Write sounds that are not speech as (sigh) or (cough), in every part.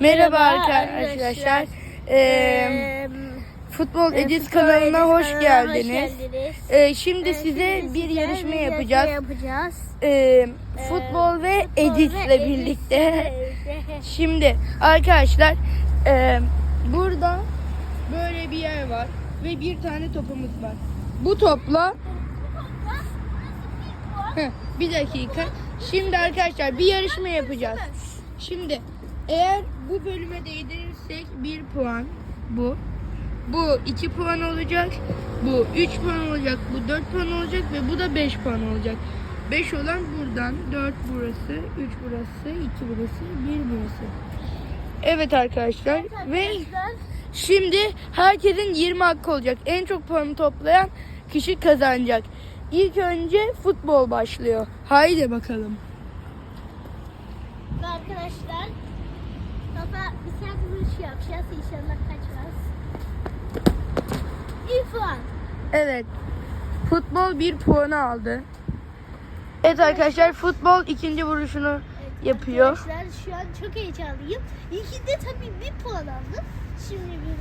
Merhaba arkadaşlar. Ee, Futbol Edit Futbol kanalına hoş kanalına geldiniz. hoş geldiniz. Ee, şimdi Ee, size şimdi bir yarışma bir yapacağız. yapacağız. Ee, futbol ve Futbol Edit'le ve birlikte. (laughs) Şimdi arkadaşlar e, burada böyle bir yer var ve bir tane topumuz var. Bu topla Heh, bir dakika. Şimdi arkadaşlar bir yarışma yapacağız. Şimdi eğer bu bölüme değdirirsek bir puan bu. Bu 2 puan olacak. Bu 3 puan olacak. Bu 4 puan olacak ve bu da 5 puan olacak. 5 olan buradan 4 burası, 3 burası, 2 burası, 1 burası. Evet arkadaşlar ve Arkadaşlar, şimdi herkesin 20 hakkı olacak. En çok puanı toplayan kişi kazanacak. İlk önce futbol başlıyor. Haydi bakalım. ve arkadaşlar Baba bir sert vuruş yapacağız inşallah kaçmaz. İlk puan. Evet. Futbol bir puanı aldı. Evet arkadaşlar futbol ikinci vuruşunu Evet, Yapıyor. Arkadaşlar şu an çok heyecanlıyım. İlkinde tabii bir puan aldım. Şimdi bir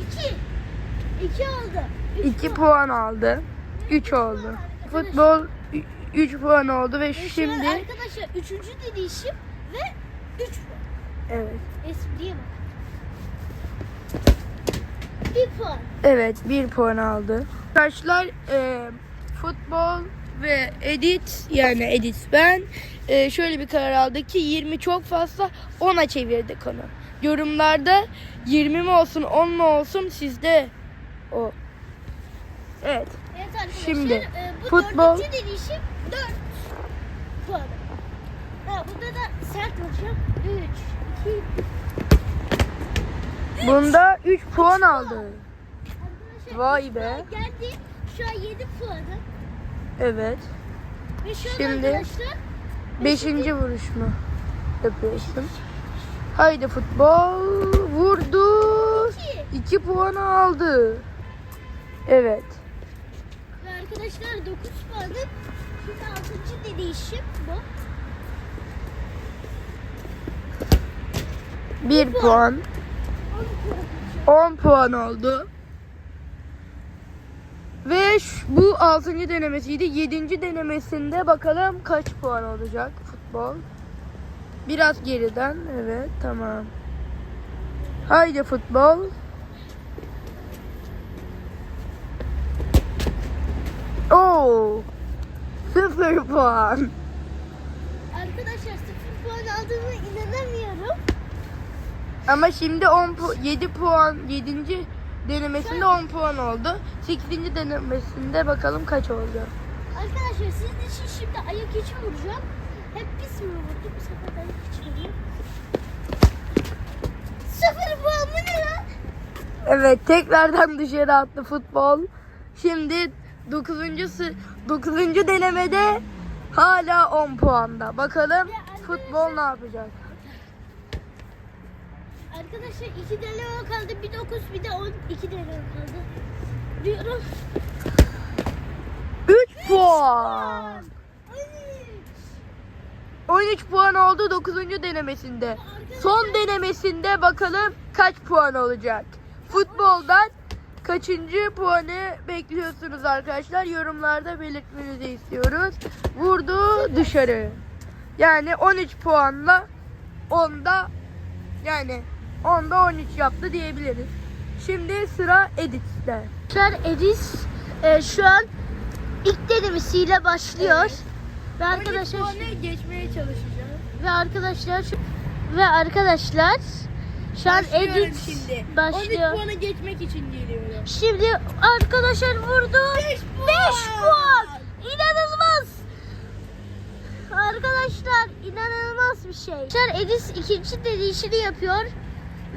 İki. İki oldu. Üç 2 puan. puan aldı. 3 oldu. Futbol 3 puan oldu ve Ve şimdi arkadaşlar üçüncü deneyişim ve üç puan. Evet. Espriye bak. Bir puan. Evet 1 puan aldı. Arkadaşlar e, futbol ve edit yani edit ben e, şöyle bir karar aldık ki 20 çok fazla 10'a çevirdik onu. Yorumlarda 20 mi olsun 10 mu olsun sizde o. Evet. Evet arkadaşlar Şimdi, e, bu futbol- dördüncü deneyişim dört puan. Ha, burada da sert vuracağım. Üç, iki, Bunda 3 puan aldı. Vay be. Geldi. Şu an 7 puanı. Evet. Ve şu an Şimdi- arkadaşlar Beşinci vuruş mu yapıyorsun? Haydi futbol vurdu. iki. 2 puan aldı. Evet. Ve arkadaşlar 9 puanı. Şimdi 6. deneyişim bu. 1 puan. puan. 10 puan. 10 puan oldu. Ve ş- bu 6. denemesiydi. 7. denemesinde bakalım kaç puan olacak futbol. Biraz geriden. Evet tamam. Haydi futbol. Oo. 0 puan. Arkadaşlar 0 puan aldığıma inanamıyorum. Ama şimdi 10 pu 7 puan 7. denemesinde 10 puan oldu. 8. denemesinde bakalım kaç olacak. Arkadaşlar sizin için şimdi ayak içi vuracağım. Hep pis mi vurdu? Bu sefer ayak içi vurayım. Sıfır puan bu ne lan? Evet tekrardan dışarı attı futbol. Şimdi 9. 9. denemede hala 10 puanda. Bakalım futbol ne yapacak? Arkadaşlar iki deneme kaldı. Bir 9 bir de 10. iki deneme kaldı. Diyorum. 3 puan. Ay, 13 puan oldu 9. denemesinde. Son denemesinde bakalım kaç puan olacak. Futboldan kaçıncı puanı bekliyorsunuz arkadaşlar? Yorumlarda belirtmenizi istiyoruz. Vurdu dışarı. Yani 13 puanla 10'da yani 10'da 13 yaptı diyebiliriz. Şimdi sıra Edit'te. Arkadaşlar Edis e, şu an ilk denemesiyle başlıyor. Evet. Ve arkadaşlar geçmeye çalışacağım. ve arkadaşlar şu- ve arkadaşlar şu an edit şimdi. başlıyor. 13 puana geçmek için geliyorum. Şimdi arkadaşlar vurdu. 5 puan. puan. İnanılmaz. Arkadaşlar inanılmaz bir şey. Arkadaşlar Edis ikinci deneyişini yapıyor.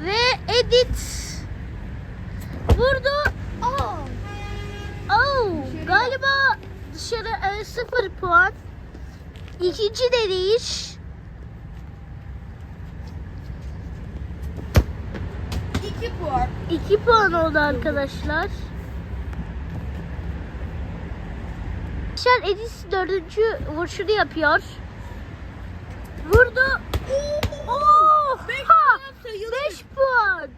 Ve Edit vurdu. Oh. Oh. Galiba dışarı 0 puan. İkinci deneyiş. 2 puan. 2 puan oldu arkadaşlar. Arkadaşlar Edis dördüncü vuruşunu yapıyor. Vurdu. Oo! sayılı. 5 puan.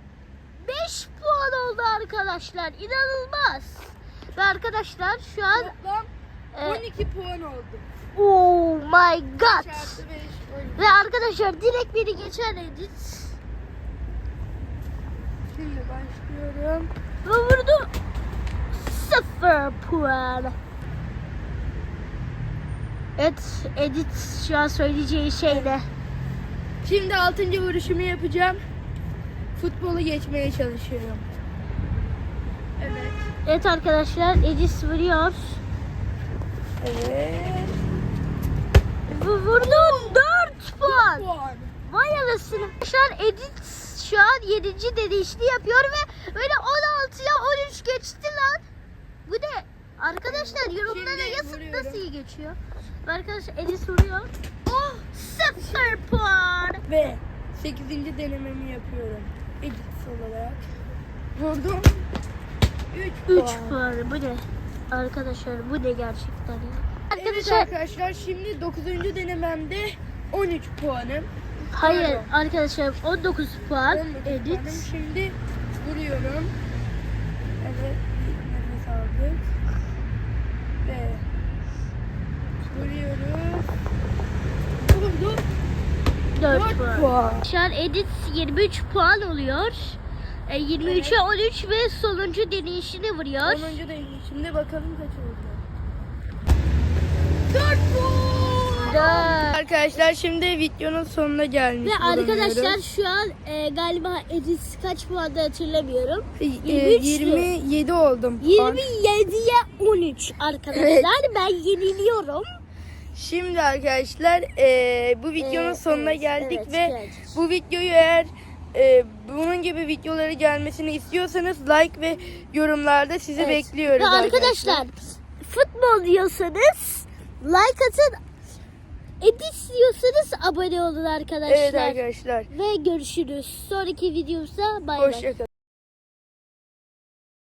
5 puan oldu arkadaşlar. İnanılmaz. Ve arkadaşlar şu an Toplam e, puan oldu. Oh my god. 5 Ve arkadaşlar direkt beni geçer Edit. Şimdi başlıyorum. Ve vurdum. 0 puan. Evet, Edit şu an söyleyeceği şey ne? Şimdi 6. vuruşumu yapacağım. Futbolu geçmeye çalışıyorum. Evet. Evet arkadaşlar edit vuruyor. Evet. Bu vurdu 4 puan. Puan. Vay anasını. Şu an edit şu an 7. deneyişini yapıyor ve böyle 16'ya 13 geçti lan. Bu ne? Arkadaşlar yorumlara yazın nasıl iyi geçiyor. Arkadaşlar edit vuruyor. 0 puan. Ve 8. denememi yapıyorum. Edit olarak. Vurdum. 3 3 puan. puan. Bu ne? Arkadaşlar bu ne gerçekten ya? Evet Arkadaşlar arkadaşlar şimdi 9. denememde 13 puanım. hayır pardon. arkadaşlar 19 puan 19 edit. puanım. Şimdi vuruyorum. Evet bir nefes aldık. Ve vuruyoruz. Vurdu. 4 4 puan. puan. Şu an edit 23 puan oluyor. E, 23'e 13 ve sonuncu deneyişini vuruyor. 10. deneyişimde bakalım kaç olacak. 4 puan. Dört. Arkadaşlar şimdi videonun sonuna gelmiş Ve arkadaşlar şu an e, galiba edit kaç puanda hatırlamıyorum. E, 23 27 oldum. puan. 27'ye 13 arkadaşlar. Evet. Ben yeniliyorum. Şimdi arkadaşlar e, bu videonun Ee, sonuna evet, geldik evet, ve geldik. bu videoyu eğer e, bunun gibi videoları gelmesini istiyorsanız like ve yorumlarda sizi Evet. bekliyoruz Ve arkadaşlar futbol diyorsanız like atın. Edit diyorsanız abone olun arkadaşlar. Evet arkadaşlar. Ve görüşürüz. Sonraki videomuzda bay bay. Hoşçakalın.